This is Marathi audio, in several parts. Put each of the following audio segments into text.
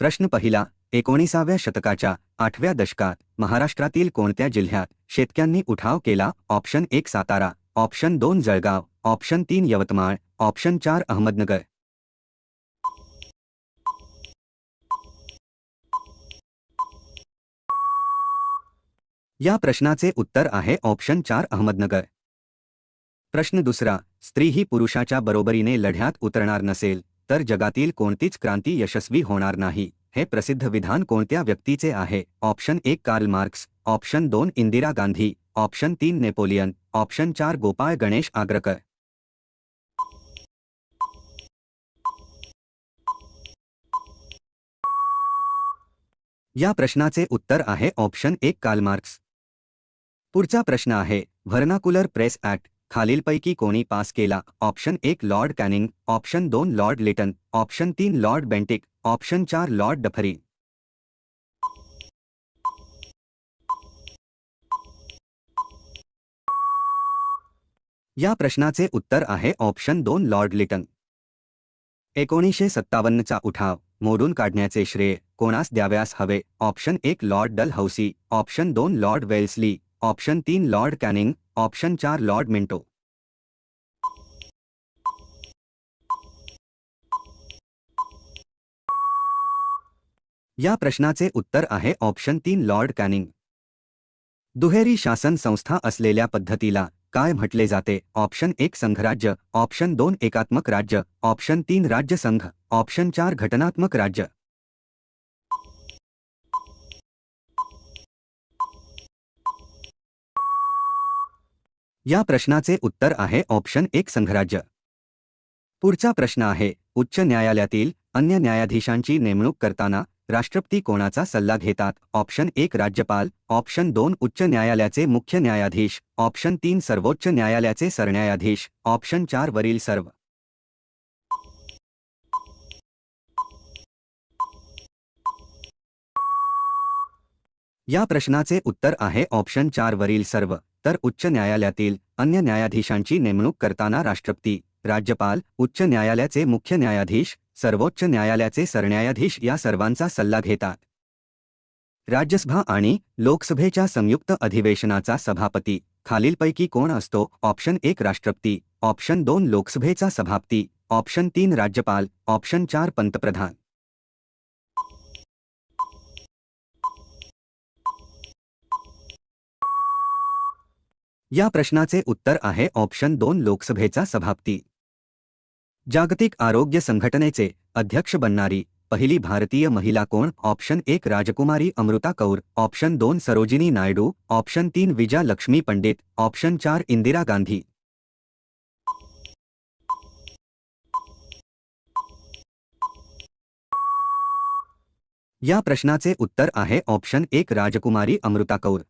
प्रश्न पहिला एकोणीसाव्या शतकाच्या आठव्या दशकात महाराष्ट्रातील कोणत्या जिल्ह्यात शेतक्यांनी उठाव केला? ऑप्शन एक सातारा ऑप्शन दोन जळगाव ऑप्शन तीन यवतमाळ ऑप्शन चार अहमदनगर. या प्रश्नाचे उत्तर आहे ऑप्शन चार अहमदनगर. प्रश्न दुसरा स्त्री ही पुरुषाच्या बरोबरीने लढ्यात उतरणार नसेल. तर जगातील कोणतीच क्रांती यशस्वी होणार नाही. हे प्रसिद्ध विधान कोणत्या व्यक्तीचे आहे? ऑप्शन एक कार्ल मार्क्स, ऑप्शन दोन इंदिरा गांधी, ऑप्शन तीन नेपोलियन, ऑप्शन चार गोपाळ गणेश आग्रकर. या प्रश्नाचे उत्तर आहे ऑप्शन एक कार्ल मार्क्स. पुढचा प्रश्न आहे व्हर्नाकुलर प्रेस ऍक्ट खालीलपैकी कोणी पास केला. ऑप्शन एक लॉर्ड कॅनिंग ऑप्शन दोन लॉर्ड लिटन ऑप्शन तीन लॉर्ड बेंटिक ऑप्शन चार लॉर्ड डफरी. या प्रश्नाचे उत्तर आहे ऑप्शन दोन लॉर्ड लिटन. एकोणीसशे सत्तावन्नचा उठाव मोडून काढण्याचे श्रेय कोणास द्याव्यास हवे? ऑप्शन एक लॉर्ड डल हौसी ऑप्शन दोन लॉर्ड वेल्सली ऑप्शन तीन लॉर्ड कॅनिंग ऑप्शन चार लॉर्ड मिंटो. या प्रश्नाचे उत्तर आहे ऑप्शन तीन लॉर्ड कॅनिंग. दुहेरी शासन संस्था असलेल्या पद्धतीला काय म्हटले जाते? ऑप्शन एक संघराज्य. ऑप्शन दोन एकात्मक राज्य. ऑप्शन तीन राज्य संघ. ऑप्शन चार घटनात्मक राज्य. या प्रश्नाचे उत्तर आहे ऑप्शन एक संघराज्य. पुढचा प्रश्न आहे उच्च न्यायालयातील अन्य न्यायाधीशांची नेमणूक करताना राष्ट्रपती कोणाचा सल्ला घेतात? ऑप्शन एक राज्यपाल ऑप्शन दोन उच्च न्यायालयाचे मुख्य न्यायाधीश ऑप्शन तीन सर्वोच्च न्यायालयाचे सरन्यायाधीश ऑप्शन चार वरील सर्व. या प्रश्नाचे उत्तर आहे ऑप्शन चार वरील सर्व. तर उच्च न्यायालयातील अन्य न्यायाधीशांची नेमणूक करताना राष्ट्रपती राज्यपाल उच्च न्यायालयाचे मुख्य न्यायाधीश सर्वोच्च न्यायालयाचे सरन्यायाधीश या सर्वांचा सल्ला घेतात. राज्यसभा आणि लोकसभेच्या संयुक्त अधिवेशनाचा सभापती खालीलपैकी कोण असतो? ऑप्शन एक राष्ट्रपती ऑप्शन दोन लोकसभेचा सभापती ऑप्शन तीन राज्यपाल ऑप्शन चार पंतप्रधान. या प्रश्नाचे उत्तर आहे ऑप्शन दोन लोकसभेचा सभापती. जागतिक आरोग्य संघटनेचे अध्यक्ष बनणारी पहिली भारतीय महिला कोण? ऑप्शन एक राजकुमारी अमृता कौर ऑप्शन दोन सरोजिनी नायडू ऑप्शन तीन विजा लक्ष्मी पंडित ऑप्शन चार इंदिरा गांधी. या प्रश्नाचे उत्तर आहे ऑप्शन एक राजकुमारी अमृता कौर.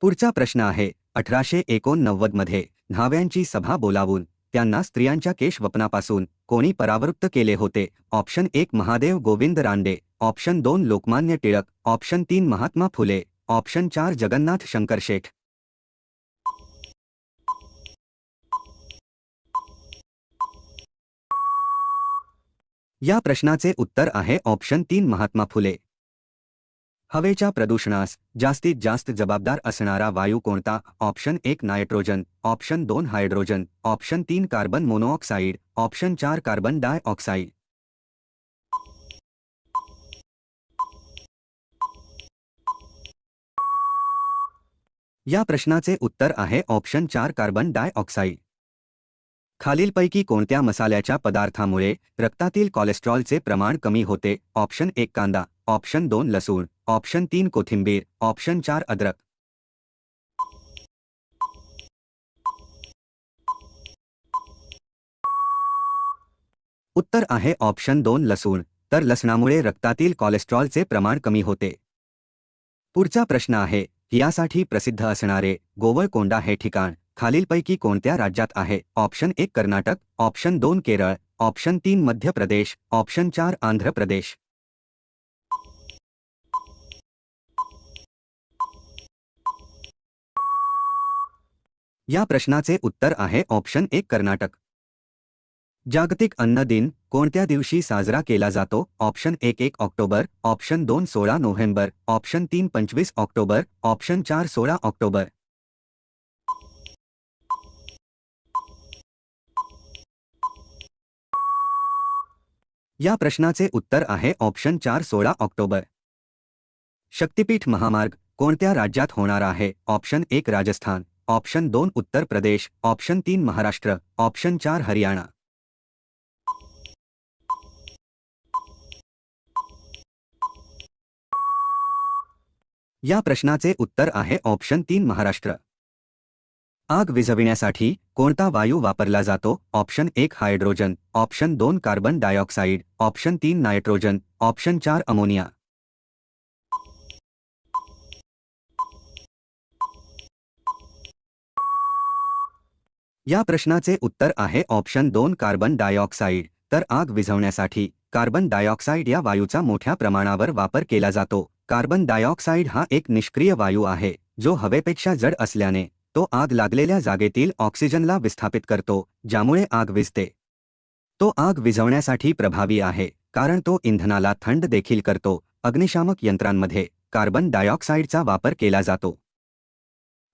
पुढचा प्रश्न आहे अठराशे एकोणनव्वदमध्ये न्हाव्यांची सभा बोलावून त्यांना स्त्रियांच्या केशवपनापासून कोणी परावृत्त केले होते. ऑप्शन एक महादेव गोविंद रांडे ऑप्शन दोन लोकमान्य टिळक. ऑप्शन तीन महात्मा फुले. ऑप्शन चार जगन्नाथ शंकर शेठ. या प्रश्नाचे उत्तर आहे ऑप्शन तीन महात्मा फुले. हवेच्या प्रदूषणास जास्तीत जास्त जबाबदार असणारा वायू कोणता? ऑप्शन एक नायट्रोजन ऑप्शन दोन हायड्रोजन ऑप्शन तीन कार्बन मोनोऑक्साईड ऑप्शन चार कार्बन डायऑक्साईड. या प्रश्नाचे उत्तर आहे ऑप्शन चार कार्बन डायऑक्साईड. खालीलपैकी कोणत्या मसाल्याच्या पदार्थामुळे रक्तातील कोलेस्ट्रॉलचे प्रमाण कमी होते? ऑप्शन एक कांदा ऑप्शन दोन लसूण ऑप्शन तीन कोथिंबीर, ऑप्शन चार अद्रक। उत्तर आहे ऑप्शन दोन लसूण, तर लसणामुळे रक्तातील कोलेस्ट्रॉलचे प्रमाण कमी होते. पुढचा प्रश्न आहे, यासाठी प्रसिद्ध असणारे गोवळकोंडा हे ठिकाण खालीलपैकी कोणत्या राज्यात आहे? ऑप्शन एक कर्नाटक, ऑप्शन दोन केरळ, ऑप्शन तीन मध्य प्रदेश, ऑप्शन चार आंध्र प्रदेश. या प्रश्नाचे उत्तर आहे ऑप्शन एक कर्नाटक. जागतिक अन्न दिन कोणत्या दिवशी साजरा केला जातो? ऑप्शन एक एक ऑक्टोबर ऑप्शन दोन सोळा नोव्हेंबर ऑप्शन तीन पंचवीस ऑक्टोबर ऑप्शन चार सोळा ऑक्टोबर. या प्रश्नाचे उत्तर आहे ऑप्शन चार सोळा ऑक्टोबर. शक्तिपीठ महामार्ग कोणत्या राज्यात होणार आहे? ऑप्शन एक राजस्थान. ऑप्शन दोन उत्तर प्रदेश ऑप्शन तीन महाराष्ट्र ऑप्शन चार हरियाणा. या प्रश्नाचे उत्तर आहे ऑप्शन तीन महाराष्ट्र. आग विझविण्यासाठी कोणता वायू वापरला जातो? ऑप्शन एक हायड्रोजन ऑप्शन दोन कार्बन डायऑक्साईड ऑप्शन तीन नायट्रोजन ऑप्शन चार अमोनिया. या प्रश्नाचे उत्तर आहे ऑप्शन दोन कार्बन डायऑक्साईड. तर आग विझवण्यासाठी कार्बन डायऑक्साईड या वायूचा मोठ्या प्रमाणावर वापर केला जातो. कार्बन डायऑक्साईड हा एक निष्क्रिय वायू आहे जो हवेपेक्षा जड असल्याने तो आग लागलेल्या जागेतील ऑक्सिजनला विस्थापित करतो ज्यामुळे आग विझते. तो आग विझवण्यासाठी प्रभावी आहे कारण तो इंधनाला थंड देखील करतो. अग्निशामक यंत्रांमध्ये कार्बन डायऑक्साईडचा वापर केला जातो.